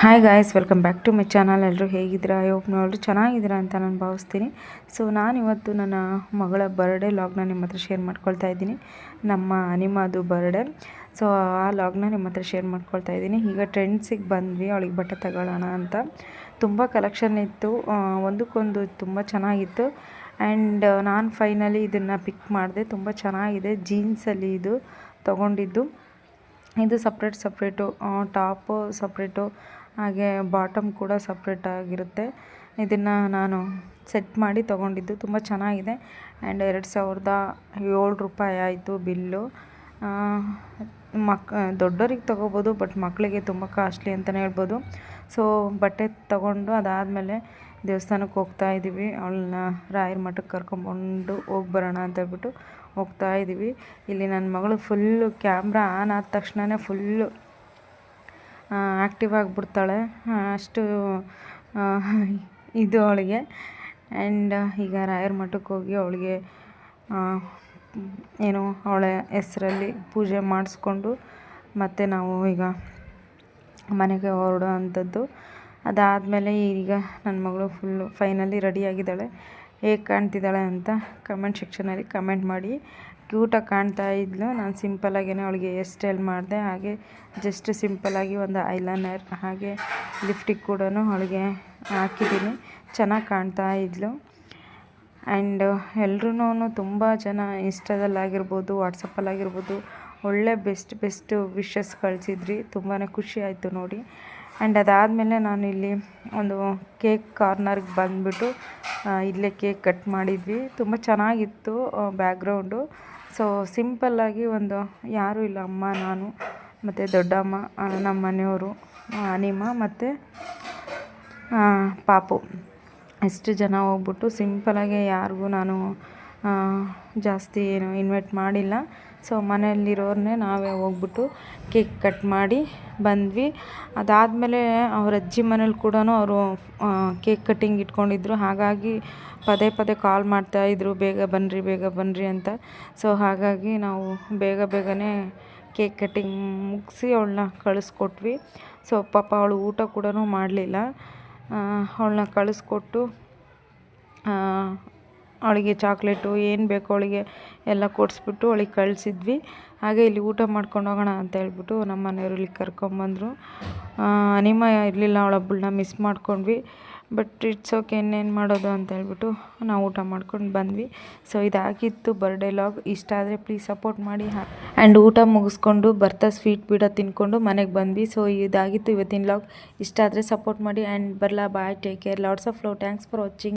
Hi guys welcome back to my channel ಎಲ್ಲರೂ ಹೇಗಿದ್ದೀರಾ? Hope ನೋಡ್ರಿ ಚೆನ್ನಾಗಿದ್ದೀರಾ ಅಂತ ನಾನು ಭಾವಿಸ್ತೀನಿ. ಸೊ ನಾನಿವತ್ತು ನನ್ನ ಮಗಳ ಬರ್ಡೇ ಲಾಗ್ನ ನಿಮ್ಮ ಹತ್ರ ಶೇರ್ ಮಾಡ್ಕೊಳ್ತಾ ಇದ್ದೀನಿ. ನಮ್ಮ ಅನಿಮಾದು ಬರ್ಡೇ ಸೊ ಆ ಲಾಗ್ನ ನಿಮ್ಮ ಹತ್ರ ಶೇರ್ ಮಾಡ್ಕೊಳ್ತಾ ಇದ್ದೀನಿ. ಈಗ ಟ್ರೆಂಡ್ಸಿಗೆ ಬಂದ್ವಿ, ಅವಳಿಗೆ ಬಟ್ಟೆ ತಗೊಳ್ಳೋಣ ಅಂತ. ತುಂಬ ಕಲೆಕ್ಷನ್ ಇತ್ತು. ಒಂದಕ್ಕೊಂದು ತುಂಬ ಚೆನ್ನಾಗಿತ್ತು. ಆ್ಯಂಡ್ ನಾನು ಫೈನಲಿ ಇದನ್ನು ಪಿಕ್ ಮಾಡಿದೆ. ತುಂಬ ಚೆನ್ನಾಗಿದೆ. ಜೀನ್ಸಲ್ಲಿ ಇದು ತೊಗೊಂಡಿದ್ದು. ಇದು ಸಪ್ರೇಟ್ ಸಪ್ರೇಟು ಟಾಪು ಸಪ್ರೇಟು ಹಾಗೆ ಬಾಟಮ್ ಕೂಡ ಸಪ್ರೇಟ್ ಆಗಿರುತ್ತೆ. ಇದನ್ನು ನಾನು ಸೆಟ್ ಮಾಡಿ ತೊಗೊಂಡಿದ್ದು ತುಂಬ ಚೆನ್ನಾಗಿದೆ. ಆ್ಯಂಡ್ ಎರಡು ಸಾವಿರದ ಏಳು ರೂಪಾಯಿ ಆಯಿತು ಬಿಲ್ಲು. ಮಕ್, ದೊಡ್ಡೋರಿಗೆ ತೊಗೋಬೋದು ಬಟ್ ಮಕ್ಕಳಿಗೆ ತುಂಬ ಕಾಸ್ಟ್ಲಿ ಅಂತಲೇ ಹೇಳ್ಬೋದು. ಸೊ ಬಟ್ಟೆ ತೊಗೊಂಡು ಅದಾದಮೇಲೆ ದೇವಸ್ಥಾನಕ್ಕೆ ಹೋಗ್ತಾ ಇದ್ದೀವಿ. ಅವಳನ್ನ ರಾಯರ ಮಠಕ್ಕೆ ಕರ್ಕೊಂಬಂದು ಹೋಗಿ ಬರೋಣ ಅಂತ ಹೇಳ್ಬಿಟ್ಟು ಹೋಗ್ತಾ ಇದ್ದೀವಿ. ಇಲ್ಲಿ ನನ್ನ ಮಗಳು ಫುಲ್ಲು ಕ್ಯಾಮ್ರಾ ಆನ್ ಆದ ತಕ್ಷಣವೇ ಫುಲ್ಲು ಆ್ಯಕ್ಟಿವ್ ಆಗಿಬಿಡ್ತಾಳೆ. ಅಷ್ಟು ಇದು ಅವಳಿಗೆ. ಆ್ಯಂಡ್ ಈಗ ರಾಯರ ಮಠಕ್ಕೆ ಹೋಗಿ ಅವಳಿಗೆ ಏನು, ಅವಳ ಹೆಸರಲ್ಲಿ ಪೂಜೆ ಮಾಡಿಸ್ಕೊಂಡು ಮತ್ತು ನಾವು ಈಗ ಮನೆಗೆ ಹೊರಡೋ ಅಂಥದ್ದು ಅದಾದಮೇಲೆ ಈಗ ನನ್ನ ಮಗಳು ಫುಲ್ಲು ಫೈನಲಿ ರೆಡಿಯಾಗಿದ್ದಾಳೆ ಹೇಗೆ ಕಾಣ್ತಿದ್ದಾಳೆ ಅಂತ ಕಮೆಂಟ್ ಸೆಕ್ಷನಲ್ಲಿ ಕಮೆಂಟ್ ಮಾಡಿ. ಕ್ಯೂಟಾಗಿ ಕಾಣ್ತಾ ಇದ್ಲು. ನಾನು ಸಿಂಪಲಾಗೇ ಅವಳಿಗೆ ಹೇರ್ ಸ್ಟೈಲ್ ಮಾಡಿದೆ. ಹಾಗೆ ಜಸ್ಟ್ ಸಿಂಪಲಾಗಿ ಒಂದು ಐಲೈನರ್ ಹಾಗೆ ಲಿಫ್ಟಿಗೆ ಕೂಡ ಅವಳಿಗೆ ಹಾಕಿದ್ದೀನಿ. ಚೆನ್ನಾಗಿ ಕಾಣ್ತಾ ಇದ್ಲು. ಆ್ಯಂಡ್ ಎಲ್ರೂ ತುಂಬ ಜನ ಇನ್ಸ್ಟಾದಲ್ಲಾಗಿರ್ಬೋದು ವಾಟ್ಸಪ್ಪಲ್ಲಾಗಿರ್ಬೋದು ಒಳ್ಳೆ ಬೆಸ್ಟ್ ಬೆಸ್ಟ್ ವಿಶಸ್ ಕಳಿಸಿದ್ರಿ. ತುಂಬಾ ಖುಷಿ ಆಯಿತು ನೋಡಿ. ಆ್ಯಂಡ್ ಅದಾದಮೇಲೆ ನಾನು ಇಲ್ಲಿ ಒಂದು ಕೇಕ್ ಕಾರ್ನರ್ಗೆ ಬಂದುಬಿಟ್ಟು ಇಲ್ಲೇ ಕೇಕ್ ಕಟ್ ಮಾಡಿದ್ವಿ. ತುಂಬ ಚೆನ್ನಾಗಿತ್ತು ಬ್ಯಾಕ್ಗ್ರೌಂಡು ಸೊ ಸಿಂಪಲ್ಲಾಗಿ ಒಂದು ಯಾರೂ ಇಲ್ಲ, ಅಮ್ಮ, ನಾನು, ಮತ್ತು ದೊಡ್ಡಮ್ಮ ನಮ್ಮ ಮನೆಯವರು ಅನಿಮ ಮತ್ತು ಪಾಪು. ಎಷ್ಟು ಜನ ಹೋಗ್ಬಿಟ್ಟು ಸಿಂಪಲಾಗಿ ಯಾರಿಗೂ ನಾನು ಜಾಸ್ತಿ ಏನು ಇನ್ವೈಟ್ ಮಾಡಿಲ್ಲ. ಸೊ ಮನೆಯಲ್ಲಿರೋರನ್ನೇ ನಾವೇ ಹೋಗ್ಬಿಟ್ಟು ಕೇಕ್ ಕಟ್ ಮಾಡಿ ಬಂದ್ವಿ. ಅದಾದಮೇಲೆ ಅವ್ರ ಅಜ್ಜಿ ಮನೇಲಿ ಕೂಡ ಅವರು ಕೇಕ್ ಕಟ್ಟಿಂಗ್ ಇಟ್ಕೊಂಡಿದ್ರು. ಹಾಗಾಗಿ ಪದೇ ಪದೇ ಕಾಲ್ ಮಾಡ್ತಾಯಿದ್ರು ಬೇಗ ಬನ್ನಿರಿ ಬೇಗ ಬನ್ನಿರಿ ಅಂತ. ಸೊ ಹಾಗಾಗಿ ನಾವು ಬೇಗ ಬೇಗನೆ ಕೇಕ್ ಕಟ್ಟಿಂಗ್ ಮುಗಿಸಿ ಅವಳನ್ನ ಕಳಿಸ್ಕೊಟ್ವಿ. ಸೊ ಪಾಪ ಅವಳು ಊಟ ಕೂಡ ಮಾಡಲಿಲ್ಲ. ಅವಳನ್ನ ಕಳಿಸ್ಕೊಟ್ಟು ಅವಳಿಗೆ ಚಾಕ್ಲೇಟು ಏನು ಬೇಕೋ ಅವಳಿಗೆ ಎಲ್ಲ ಕೊಡಿಸ್ಬಿಟ್ಟು ಅವಳಿಗೆ ಕಳಿಸಿದ್ವಿ. ಹಾಗೆ ಇಲ್ಲಿ ಊಟ ಮಾಡ್ಕೊಂಡು ಹೋಗೋಣ ಅಂತ ಹೇಳ್ಬಿಟ್ಟು ನಮ್ಮ ಮನೆಯವರು ಇಲ್ಲಿ ಕರ್ಕೊಂಬಂದರು. ಅನಿಮ ಇರಲಿಲ್ಲ ಅವಳೊಬ್ಬಳನ್ನ ಮಿಸ್ ಮಾಡ್ಕೊಂಡ್ವಿ. ಬಟ್ ಇಟ್ಸ್ ಓಕೆ ಇನ್ನೇನು ಮಾಡೋದು ಅಂತ ಹೇಳ್ಬಿಟ್ಟು ನಾವು ಊಟ ಮಾಡ್ಕೊಂಡು ಬಂದ್ವಿ. ಸೊ ಇದಾಗಿತ್ತು ಬರ್ಡೇ ಲಾಗ್ ಇಷ್ಟ ಆದರೆ ಪ್ಲೀಸ್ ಸಪೋರ್ಟ್ ಮಾಡಿ ಆ್ಯಂಡ್ ಊಟ ಮುಗಿಸ್ಕೊಂಡು ಬರ್ತಾ ಸ್ವೀಟ್ ಬೀಡ ತಿನ್ಕೊಂಡು ಮನೆಗೆ ಬಂದ್ವಿ. ಸೊ ಇದಾಗಿತ್ತು ಇವತ್ತಿನ ಲಾಗ್ ಇಷ್ಟ ಆದರೆ ಸಪೋರ್ಟ್ ಮಾಡಿ ಆ್ಯಂಡ್ ಬರಲಾ bye take care lots of love thanks for watching